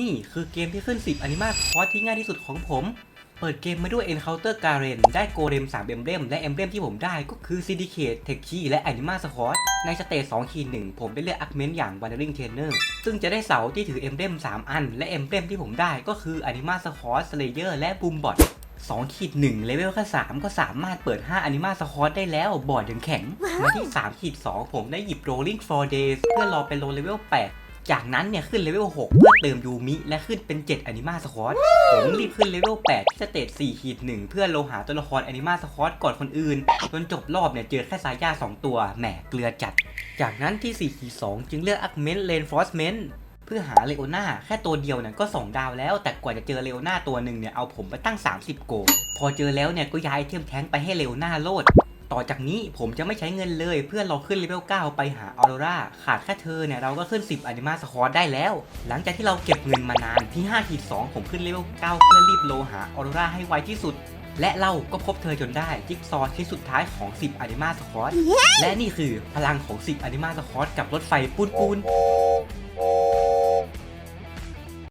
นี่คือเกมที่ขึ้น 10อนิมาคอร์สที่ง่ายที่สุดของผม เปิดเกมมาด้วย Encounter Garen ได้โกเ e ม3เอมเบมและเอมเบมที่ผมได้ก็คือ Syndicate t e c h i และ Anima s q u a d ในสเตจ2คี1ผมได้เลือกอักเมนอย่าง Wandering Trainer ซึ่งจะได้เสาที่ถือเอมเบม3 อัน และเอมเบมที่ผมได้ก็คือ Anima s q u a d Slayer และ Boombot 2ขีด1เลเวลแค่3ก็สามารถเปิด 5อนิมาสคอร์ได้แล้วบอร์ดยังแข็ง มาที่3ขีด2ผมได้หยิบ Rolling for Days เพื่อรอเป็นโลเลเวล8 จากนั้นเนี่ยขึ้นเลเวล6เพื่อเติมยูมิและขึ้นเป็น 7 อนิมาสคอร์ผมรีบขึ้นเลเวล8ที่สเตจ4ขีด1เพื่อโลหาตัวละครอนิมาสคอร์ก่อนคนอื่น จนจบรอบเนี่ยเจอแค่สายา2 ตัว แหมเกลือจัด จากนั้นที่4ขีด2จึงเลือกอักเมนเลนฟอสเมนเพื่อหาเลโอนาแค่ตัวเดียวเนี่ยก็2ดาวแล้ว แต่กว่าจะเจอเลโอนาตัวหนึ่งเนี่ยเอาผมไปตั้ง 30 โกลพอเจอแล้วเนี่ยก็ย้ายไอเทมแท้งไปให้เลโอนาโลด ต่อจากนี้ผมจะไม่ใช้เงินเลยเพื่อเราขึ้นเลเวล9ไปหาออโรราขาดแค่เธอเนี่ยเราก็ขึ้น 10อนิมาสคอร์ได้แล้ว หลังจากที่เราเก็บเงินมานานที่5ขีด2ผมขึ้นเลเวล9เพื่อรีบโลหาออโรราให้ไวที่สุด และเราก็พบเธอจนได้จิ๊กซอว์ที่สุดท้ายของ 10อนิมาสคอร์และนี่คือพลังของ 10อนิมาสคอร์กับรถไฟปูนปูน